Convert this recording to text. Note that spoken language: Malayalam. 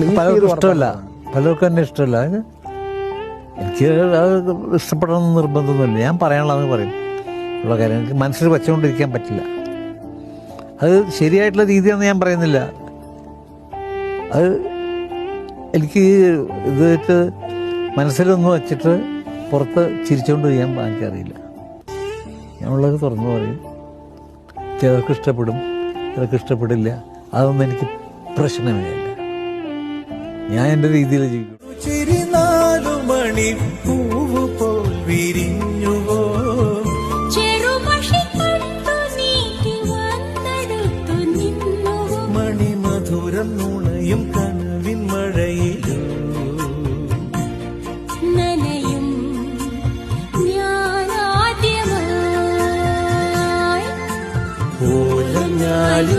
പലർക്കും ഇഷ്ടമല്ല. പലർക്കും എന്നെ ഇഷ്ടമല്ല. എനിക്ക് അത് ഇഷ്ടപ്പെടണമെന്ന് നിർബന്ധമൊന്നുമില്ല. ഞാൻ പറയാനുള്ളതെന്ന് പറയും. ഉള്ള കാര്യം. എനിക്ക് മനസ്സിൽ വെച്ചുകൊണ്ടിരിക്കാൻ പറ്റില്ല. അത് ശരിയായിട്ടുള്ള രീതിയാണെന്ന് ഞാൻ പറയുന്നില്ല. അത് എനിക്ക് ഇത് വെച്ച് മനസ്സിലൊന്ന് വെച്ചിട്ട് പുറത്ത് ചിരിച്ചുകൊണ്ട് ചെയ്യാൻ എനിക്കറിയില്ല. ഞാനുള്ളത് തുറന്നു പറയും. ചിലർക്ക് ഇഷ്ടപ്പെടും ചിലർക്ക് ഇഷ്ടപ്പെടില്ല. അതൊന്നും എനിക്ക് പ്രശ്നമേ അല്ല ഞാൻ എന്റെ രീതിയിൽ ജീവിക്കും. ഒരു മണി പൂവ് പോൽ മണിമധുരം നുണയും കനവിൻ മഴയിലോ? ഓലഞ്ഞാലി